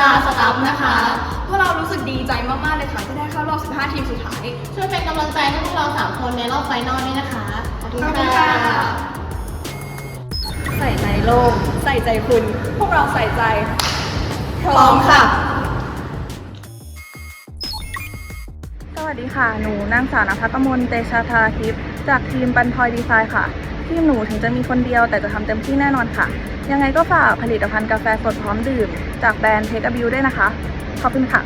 ตาสตัฟนะคะพวกเรารู้สึกดีใจมาก ๆ เลยค่ะ ที่ได้เข้ารอบ 15 ทีมสุดท้าย ช่วยเป็นกำลังใจให้พวกเรา 3 คนในรอบไฟนอลด้วยนะคะ ขอบคุณค่ะใส่ใจโลก ใส่ใจคุณ พวกเราใส่ใจ พร้อมค่ะ สวัสดีค่ะ หนูนางสาวนภัทสมนเตชาธาทิพย์ จากทีมบันทอยดีไซน์ค่ะ ทีมหนูถึงจะมีคนเดียวแต่จะทำเต็มที่แน่นอนค่ะ ยังไงก็ฝากผลิตภัณฑ์กาแฟสดพร้อมดื่ม จากแบรนด์เทคบิวด้วยนะคะ ขอบคุณค่ะ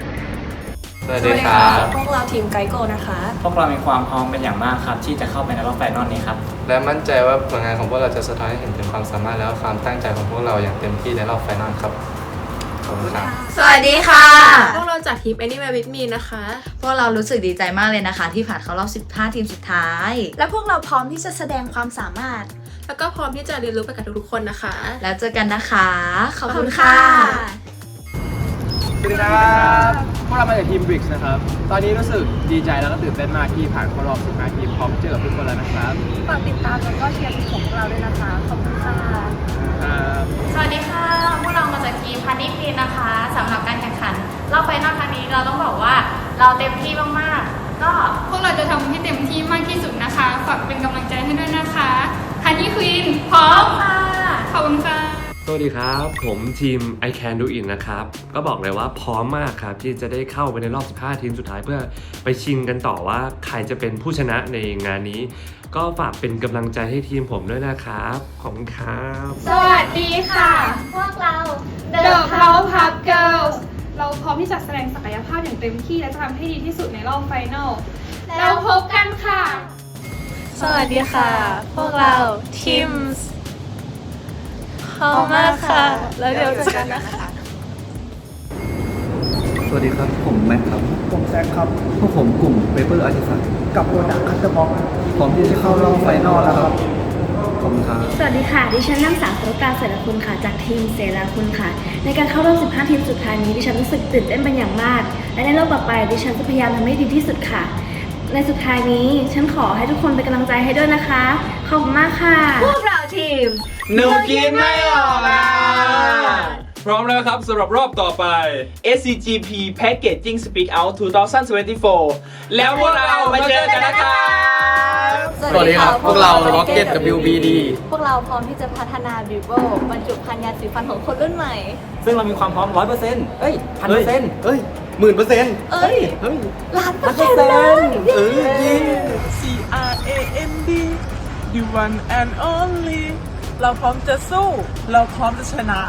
สวัสดีครับ พวกเราทีมไกโกนะคะ พวกเรามีความพร้อมเป็นอย่างมากครับ ที่จะเข้าไปในรอบไฟนอลนี้ครับ และมั่นใจว่าผลงานของพวกเราจะสะท้อนให้เห็นถึงความสามารถและความตั้งใจของพวกเราอย่างเต็มที่ในรอบไฟนอลครับ ขอบคุณครับ สวัสดีค่ะ พวกเราจากทีม Anywhere with me นะคะ พวกเรารู้สึกดีใจมากเลยนะคะ ที่ผ่านเข้ารอบ 15 ทีมสุดท้าย และพวกเราพร้อมที่จะแสดงความสามารถ แล้วก็พร้อมที่จะเรียนรู้ไปกับทุกๆคนนะคะ แล้วเจอกันนะคะ ขอบคุณค่ะ สวัสดีครับพวกเรามาจากทีมบริกส์นะครับ ตอนนี้รู้สึกดีใจแล้วก็ตื่นเต้นมากที่ผ่านเข้ารอบสุดท้ายทีมพร้อมเจอกับทุกคนแล้วนะครับฝากติดตามแล้วก็เชียร์ทีมของพวกเราด้วยนะคะ ขอบคุณค่ะ ครับ สวัสดีค่ะ พวกเรามาจากทีมพันนิีนะคะสำหรับการแข่งขันรอบไฟนอลครั้งนี้เราต้องบอกว่าเราเต็มที่มากๆ ก็พวกเราจะทำให้เต็มที่มากที่สุดนะคะฝากเป็นกำลังใจให้ด้วยนะคะฮันนี่ควีนพร้อมค่ะ ขอบคุณค่ะ ส วัสดีครับ ผมทีม I Can Do It นะครับ ก็บอกเลยว่าพร้อมมากครับ ที่จะได้เข้าไปในรอบ 15 ทีมสุดท้ายเพื่อไปชิงกันต่อว่าใครจะเป็นผู้ชนะในงานนี้ ก็ฝากเป็นกำลังใจให้ทีมผมด้วยนะครับ ขอบคุณครับ สวัสดีค่ะ พวกเรา The Powerpuff Girls เราพร้อมที่จะแสดงศักยภาพอย่างเต็มที่ และจะทำให้ดีที่สุดในรอบไฟนอลแล้วพบกันค่ะ สวัสดีค่ะ พวกเราทีม พร้อมมากค่ะ แล้วเดี๋ยวเจอกันนะคะ สวัสดีครับ ผมแม็กครับ ผมแซคครับ พวกผมกลุ่ม Paper Artifact กับโปรดักคัตเตอร์บ็อกพร้อมที่จะเข้ารอบไฟนอลแล้วครับขอบคุณครับ สวัสดีค่ะ ดิฉันนางสาวสุรการเสรคุณค่ะ จากทีมเสราคุณค่ะ ในการเข้ารอบ 15 ทีมสุดท้ายนี้ ดิฉันรู้สึกตื่นเต้นเป็นอย่างมาก และในรอบต่อไป ดิฉันจะพยายามทำให้ดีที่สุดค่ะ ในสุดท้ายนี้ ฉันขอให้ทุกคนเป็นกำลังใจให้ด้วยนะคะ ขอบคุณมากค่ะพวกเรา ทีม หนูกินไม่ออกอะ พร้อมแล้วครับสำหรับรอบต่อไป SCGP Packaging Speak Out 2024 แล้วพวกเรามาเจอกันนะครับ สวัสดีครับพวกเรา Rocket WBD พวกเราพร้อมที่จะพัฒนาบิวโบรรจุภัณฑ์ยาสีฟันของคนรุ่นใหม่ ซึ่งเรามีความพร้อม 100%เอ้ยพันเปอร์เซ็นต์เอ้ยหมื่นเปอร์เซ็นต์เอ้ย เฮ้ยล้านเปอร์เซ็นต์เลย เออยิง C R A N D the one and only เราพร้อมจะสู้ เราพร้อมจะชนะ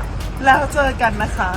แล้วเจอกันนะคะ